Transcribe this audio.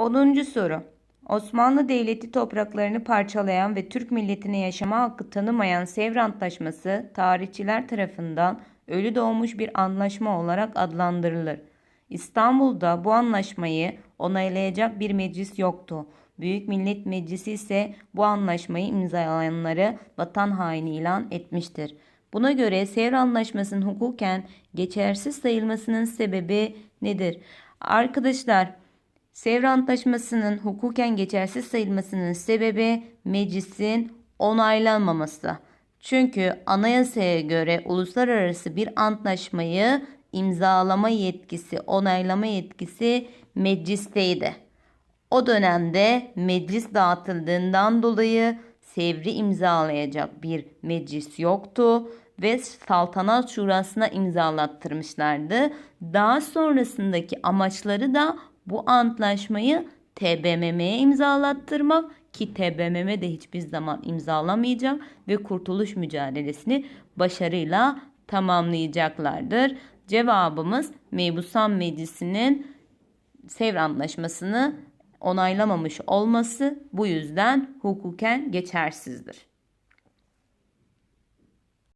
10. soru. Osmanlı Devleti topraklarını parçalayan ve Türk milletine yaşama hakkı tanımayan Sevr Antlaşması tarihçiler tarafından ölü doğmuş bir anlaşma olarak adlandırılır. İstanbul'da bu anlaşmayı onaylayacak bir meclis yoktu. Büyük Millet Meclisi ise bu anlaşmayı imzalayanları vatan haini ilan etmiştir. Buna göre Sevr Anlaşması'nın hukuken geçersiz sayılmasının sebebi nedir? Arkadaşlar Sevr Antlaşması'nın hukuken geçersiz sayılmasının sebebi meclisin onaylanmaması. Çünkü anayasaya göre uluslararası bir antlaşmayı imzalama yetkisi, onaylama yetkisi meclisteydi. O dönemde meclis dağıtıldığından dolayı Sevr'i imzalayacak bir meclis yoktu ve saltanat şurasına imzalattırmışlardı. Daha sonrasındaki amaçları da bu antlaşmayı TBMM'ye imzalattırmak ki TBMM de hiçbir zaman imzalamayacak ve kurtuluş mücadelesini başarıyla tamamlayacaklardır. Cevabımız Mebusan Meclisi'nin Sevr Antlaşması'nı onaylamamış olması bu yüzden hukuken geçersizdir.